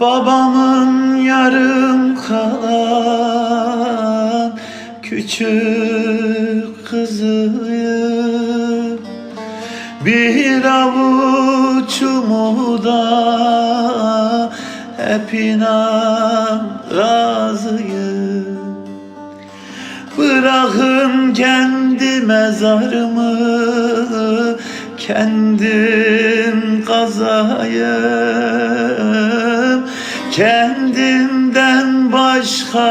Babamın yarım kalan küçük kızıyım. Bir avuç umuda hep inan razıyım. Bırakın kendi mezarımı kendim kazayım Kendimden başka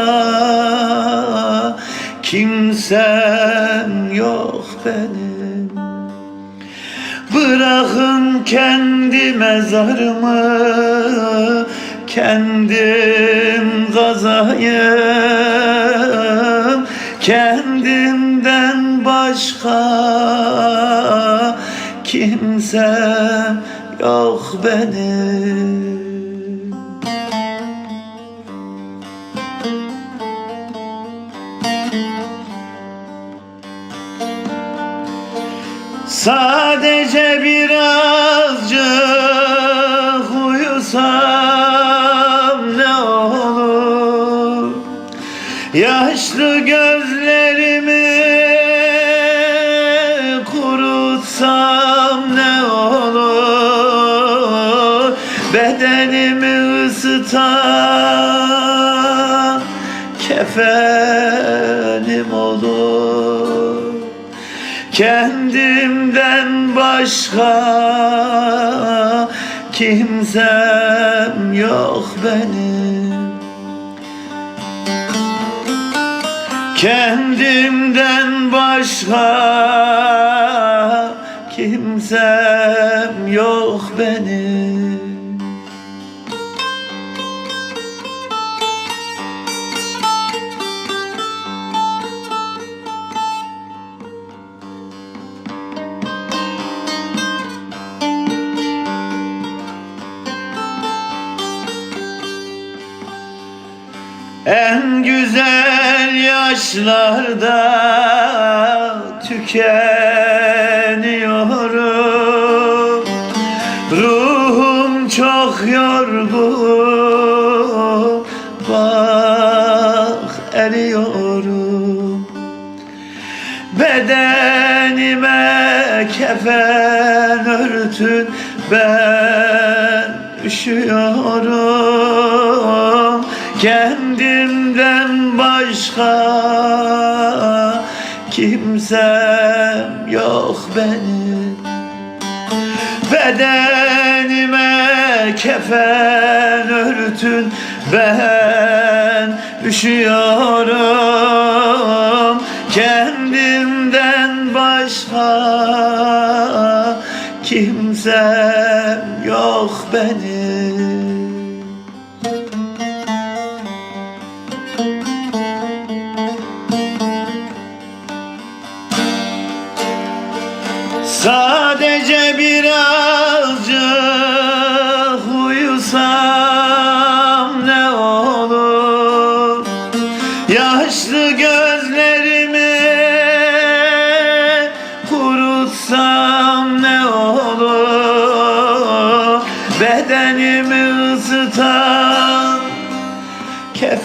kimsem yok benim. Bırakın kendi mezarımı kendim kazayım. Kendimden başka kimsem yok benim Sadece birazcık uyusam ne olur? Yaşlı gözlerimi kurutsam ne olur? Bedenimi ısıtan kefenim olur. Kendimden başka kimsem yok benim. Kendimden başka kimsem yok benim güzel yaşlarda tükeniyorum. Ruhum çok yorgun Bak eriyorum. Bedenime kefen örtün Ben üşüyorum Kendimden başka kimsem yok benim. Bedenime kefen örtün Ben üşüyorum. Kendimden başka kimsem yok benim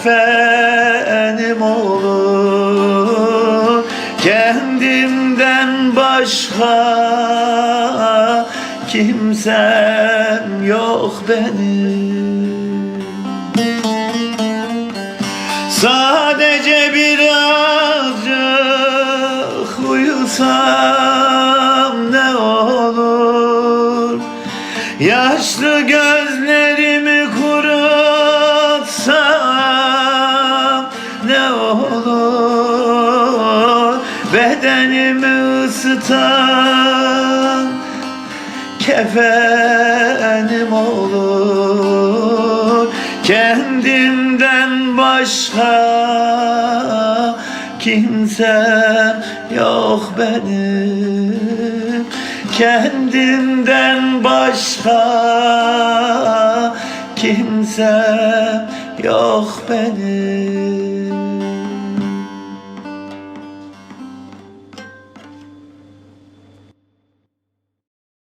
kefenim olur. Kendimden başka kimsem yok benim. Sadece birazcık uyusam ne olur? Yaşlı gözlerimi Bedenimi ısıtan kefenim olur. Kendimden başka kimsem yok benim. Kendimden başka kimsem yok benim